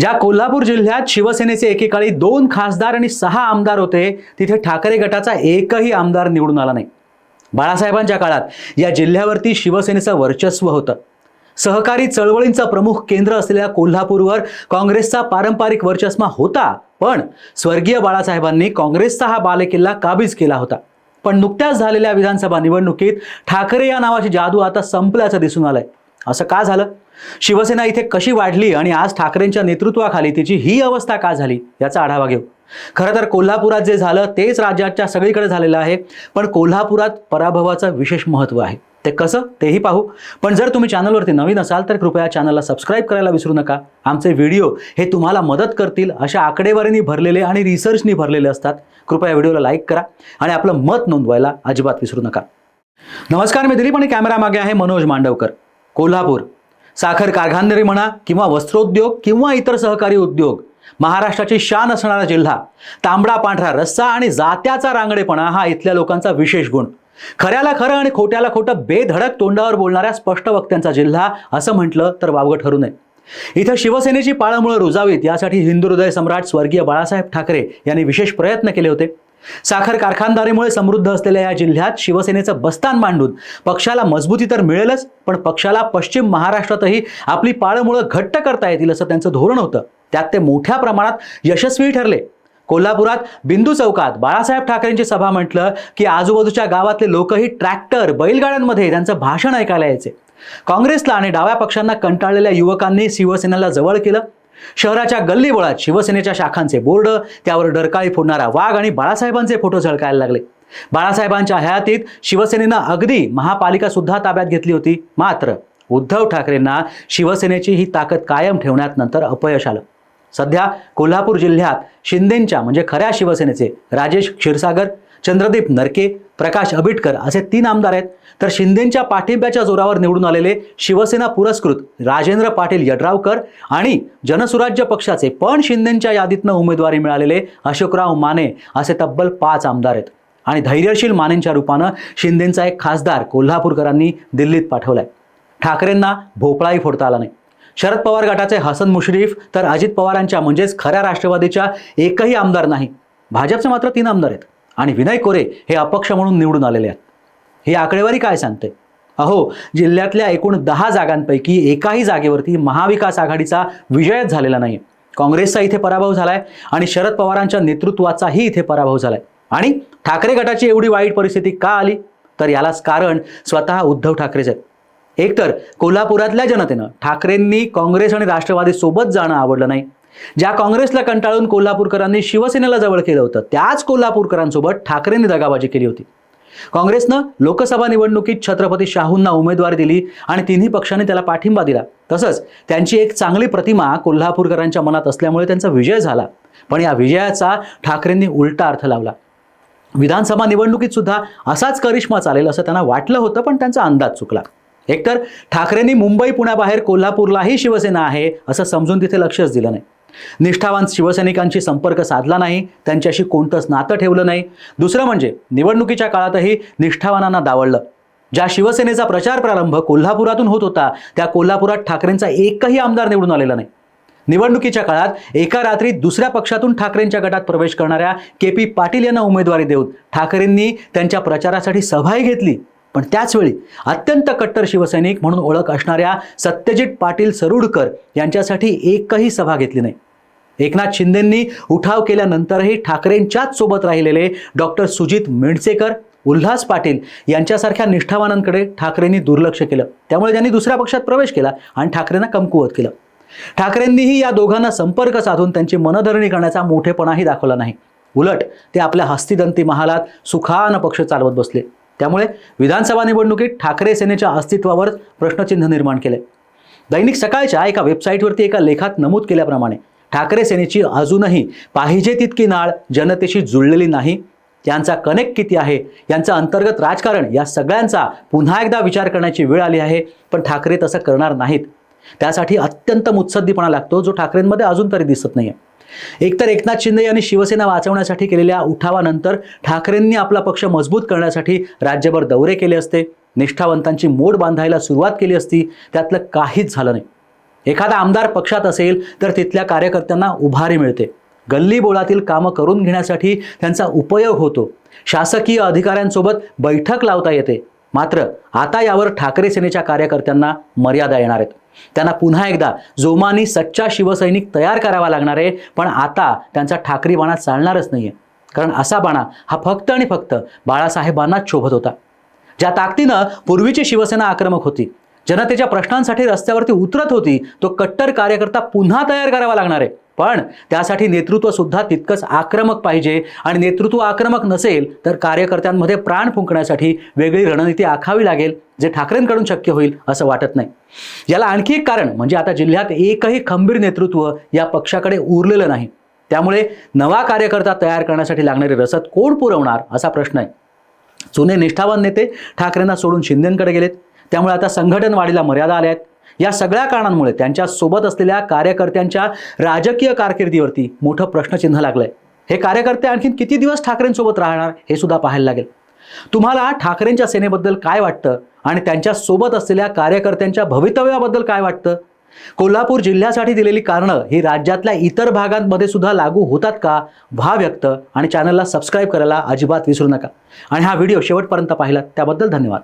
ज्या कोल्हापूर जिल्ह्यात शिवसेनेचे एकेकाळी दोन खासदार आणि सहा आमदार होते तिथे ठाकरे गटाचा एकही आमदार निवडून आला नाही. बाळासाहेबांच्या काळात या जिल्ह्यावरती शिवसेनेचं वर्चस्व होतं. सहकारी चळवळींचं प्रमुख केंद्र असलेल्या कोल्हापूरवर काँग्रेसचा पारंपरिक वर्चस्व होता पण स्वर्गीय बाळासाहेबांनी काँग्रेसचा हा बालेकिल्ला काबीज केला होता. पण नुकत्याच झालेल्या विधानसभा निवडणुकीत ठाकरे या नावाची जादू आता संपल्याचं दिसून आलंय. असं का झालं? शिवसेना इथे कशी वाढली आणि आज ठाकरेंच्या नेतृत्वाखाली तिची ही अवस्था का झाली याचा आढावा घेऊ. खरं तर कोल्हापुरात जे झालं तेच राज्याच्या सगळीकडे झालेलं आहे पण कोल्हापुरात पराभवाचं विशेष महत्त्व आहे. ते कसं तेही पाहू. पण जर तुम्ही चॅनलवरती नवीन असाल तर कृपया चॅनलला सबस्क्राईब करायला विसरू नका. आमचे व्हिडिओ हे तुम्हाला मदत करतील अशा आकडेवारीनी भरलेले आणि रिसर्चनी भरलेले असतात. कृपया व्हिडिओला लाईक करा आणि आपलं मत नोंदवायला अजिबात विसरू नका. नमस्कार मी दिलीप आणि कॅमेरा मागे आहे मनोज मांडवकर. कोल्हापूर. साखर कारखानदारी म्हणा किंवा वस्त्रोद्योग किंवा इतर सहकारी उद्योग महाराष्ट्राची शान असणारा जिल्हा तांबडा पांढरा रस्सा आणि जात्याचा रांगडेपणा हा इथल्या लोकांचा विशेष गुण. खऱ्याला खरं आणि खोट्याला खोटं बेधडक तोंडावर बोलणाऱ्या स्पष्ट वक्त्यांचा जिल्हा असं म्हटलं तर वावगं ठरू नये. इथं शिवसेनेची पाळंमुळं रुजावीत यासाठी हिंदू हृदय सम्राट स्वर्गीय बाळासाहेब ठाकरे यांनी विशेष प्रयत्न केले होते. साखर कारखानदारीमुळे समृद्ध असलेल्या या जिल्ह्यात शिवसेनेचं बस्तान मांडून पक्षाला मजबूती तर मिळेलच पण पक्षाला पश्चिम महाराष्ट्रातही आपली पाळंमुळं घट्ट करता येतील असं त्यांचं धोरण होतं. त्यात ते मोठ्या प्रमाणात यशस्वी ठरले. कोल्हापुरात बिंदू चौकात बाळासाहेब ठाकरेंची सभा म्हटलं की आजूबाजूच्या गावातले लोकही ट्रॅक्टर बैलगाड्यांमध्ये त्यांचं भाषण ऐकायला यायचे. काँग्रेसला आणि डाव्या पक्षांना कंटाळलेल्या युवकांनी शिवसेनेला जवळ केलं. शहराच्या गल्लीबोळात शिवसेनेच्या शाखांचे बोर्ड त्यावर डरकाळी फोडणारा वाघ आणि बाळासाहेबांचे फोटो झळकायला लागले. बाळासाहेबांच्या हयातीत शिवसेनेनं अगदी महापालिका सुद्धा ताब्यात घेतली होती. मात्र उद्धव ठाकरेंना शिवसेनेची ही ताकद कायम ठेवण्यात नंतर अपयश आलं. सध्या कोल्हापूर जिल्ह्यात शिंदेंच्या म्हणजे खऱ्या शिवसेनेचे राजेश क्षीरसागर चंद्रदीप नरके प्रकाश अबिटकर असे तीन आमदार आहेत. तर शिंदेंच्या पाठिंब्याच्या जोरावर निवडून आलेले शिवसेना पुरस्कृत राजेंद्र पाटील यड्रावकर आणि जनसुराज्य पक्षाचे पण शिंदेंच्या यादीतनं उमेदवारी मिळालेले अशोकराव माने असे तब्बल पाच आमदार आहेत. आणि धैर्यशील मानेंच्या रूपानं शिंदेंचा एक खासदार कोल्हापूरकरांनी दिल्लीत पाठवलाय. ठाकरेंना भोपळाही फोडता आला नाही. शरद पवार गटाचे हसन मुश्रीफ तर अजित पवारांच्या म्हणजेच खऱ्या राष्ट्रवादीच्या एकही आमदार नाही. भाजपचे मात्र तीन आमदार आहेत. आणि विनय कोरे हे अपक्ष म्हणून निवडून आलेले आहेत. ही आकडेवारी काय सांगते? अहो जिल्ह्यातल्या एकूण दहा जागांपैकी एकाही जागेवरती महाविकास आघाडीचा विजयच झालेला नाही काँग्रेसचा इथे पराभव झालाय आणि शरद पवारांच्या नेतृत्वाचाही इथे पराभव झालाय. आणि ठाकरे गटाची एवढी वाईट परिस्थिती का आली? तर यालाच कारण स्वतः उद्धव ठाकरेच आहेत. एकतर कोल्हापुरातल्या जनतेनं ठाकरेंनी काँग्रेस आणि राष्ट्रवादीसोबत जाणं आवडलं नाही. ज्या काँग्रेसला कंटाळून कोल्हापूरकरांनी शिवसेनेला जवळ केलं होतं त्याच कोल्हापूरकरांसोबत ठाकरेंनी दगाबाजी केली होती. काँग्रेसनं लोकसभा निवडणुकीत छत्रपती शाहूंना उमेदवारी दिली आणि तिन्ही पक्षांनी त्याला पाठिंबा दिला. तसंच त्यांची एक चांगली प्रतिमा कोल्हापूरकरांच्या मनात असल्यामुळे त्यांचा विजय झाला. पण या विजयाचा ठाकरेंनी उलटा अर्थ लावला. विधानसभा निवडणुकीत सुद्धा असाच करिश्मा चालेल असं त्यांना वाटलं होतं पण त्यांचा अंदाज चुकला. एकतर ठाकरेंनी मुंबई पुण्याबाहेर कोल्हापूरलाही शिवसेना आहे असं समजून तिथे लक्षच दिलं नाही. निष्ठावान शिवसैनिकांशी संपर्क साधला नाही त्यांच्याशी कोणतंच नातं ठेवलं नाही. दुसरं म्हणजे निवडणुकीच्या काळातही निष्ठावानांना दावडलं ज्या शिवसेनेचा प्रचार प्रारंभ कोल्हापुरातून होत होता त्या कोल्हापुरात ठाकरेंचा एकही आमदार निवडून आलेला नाही. निवडणुकीच्या काळात एका रात्रीत दुसऱ्या पक्षातून ठाकरेंच्या गटात प्रवेश करणाऱ्या के पी पाटील यांना उमेदवारी देऊन ठाकरेंनी त्यांच्या प्रचारासाठी सभाही घेतली. पण त्याचवेळी अत्यंत कट्टर शिवसैनिक म्हणून ओळख असणाऱ्या सत्यजित पाटील सरुडकर यांच्यासाठी एकही सभा घेतली नाही. एकनाथ शिंदेंनी उठाव केल्यानंतरही ठाकरेंच्याच सोबत राहिलेले डॉक्टर सुजित मेंडसेकर उल्हास पाटील यांच्यासारख्या निष्ठावानांकडे ठाकरेंनी दुर्लक्ष केलं. त्यामुळे त्यांनी दुसऱ्या पक्षात प्रवेश केला आणि ठाकरेंना कमकुवत केलं. ठाकरेंनीही या दोघांना संपर्क साधून त्यांची मनधरणी करण्याचा मोठेपणाही दाखवला नाही. उलट ते आपल्या हस्तिदंती महालात सुखानं पक्ष चालवत बसले. त्यामुळे विधानसभा निवडणुकीत ठाकरे सेनेच्या अस्तित्वावर प्रश्नचिन्ह निर्माण केले. दैनिक सकाळच्या एका वेबसाईटवरती एका लेखात नमूद केल्याप्रमाणे ठाकरे सेनेची अजूनही पाहिजे तितकी नाळ जनतेशी जुळलेली नाही. यांचा कनेक्ट किती आहे? यांचं अंतर्गत राजकारण या सगळ्यांचा पुन्हा एकदा विचार करण्याची वेळ आली आहे पण ठाकरे तसं करणार नाहीत. त्यासाठी अत्यंत मुत्सद्दीपणा लागतो जो ठाकरेंमध्ये अजून तरी दिसत नाही आहे एकतर एकनाथ शिंदे यांनी शिवसेना वाचवण्यासाठी केलेल्या उठावानंतर ठाकरेंनी आपला पक्ष मजबूत करण्यासाठी राज्यभर दौरे केले असते. निष्ठावंतांची मोड बांधायला सुरुवात केली असती. त्यातलं काहीच झालं नाही. एखादा आमदार पक्षात असेल तर तिथल्या कार्यकर्त्यांना उभारी मिळते. गल्ली बोळातील कामं करून घेण्यासाठी त्यांचा उपयोग होतो. शासकीय अधिकाऱ्यांसोबत बैठक लावता येते. मात्र आता यावर ठाकरे सेनेच्या कार्यकर्त्यांना मर्यादा येणार आहेत. त्यांना पुन्हा एकदा जोमानी सच्चा शिवसैनिक तयार करावा लागणार आहे पण आता त्यांचा ठाकरी बाणा चालणारच नाहीये. कारण असा बाणा हा फक्त आणि फक्त बाळासाहेबांनाच शोभत होता. ज्या ताकदीनं पूर्वीची शिवसेना आक्रमक होती जनतेच्या प्रश्नांसाठी रस्त्यावरती उतरत होती तो कट्टर कार्यकर्ता पुन्हा तयार करावा लागणार आहे. पण त्यासाठी नेतृत्वसुद्धा तितकंच आक्रमक पाहिजे. आणि नेतृत्व आक्रमक नसेल तर कार्यकर्त्यांमध्ये प्राण फुंकण्यासाठी वेगळी रणनीती आखावी लागेल जे ठाकरेंकडून शक्य होईल असं वाटत नाही. याला आणखी एक कारण म्हणजे आता जिल्ह्यात एकही खंबीर नेतृत्व या पक्षाकडे उरलेलं नाही. त्यामुळे नवा कार्यकर्ता तयार करण्यासाठी लागणारी रसद कोण पुरवणार असा प्रश्न आहे. जुने निष्ठावान नेते ठाकरेंना सोडून शिंदेंकडे गेलेत. त्यामुळे आता संघटन वाढीला मर्यादा आल्या आहेत. या सगळ्या कारणांमुळे त्यांच्यासोबत असलेल्या कार्यकर्त्यांच्या राजकीय कारकिर्दीवरती मोठं प्रश्नचिन्ह लागलंय. हे कार्यकर्ते आणखीन किती दिवस ठाकरेंसोबत राहणार हे सुद्धा पाहायला लागेल. तुम्हाला ठाकरेंच्या सेनेबद्दल काय वाटतं? आणि त्यांच्यासोबत असलेल्या कार्यकर्त्यांच्या भवितव्याबद्दल काय वाटतं? कोल्हापूर जिल्ह्यासाठी दिलेली कारणं ही राज्यातल्या इतर भागांमध्ये सुद्धा लागू होतात का? व्हा व्यक्त आणि चॅनलला सबस्क्राईब करायला अजिबात विसरू नका. आणि हा व्हिडिओ शेवटपर्यंत पाहिलात त्याबद्दल धन्यवाद.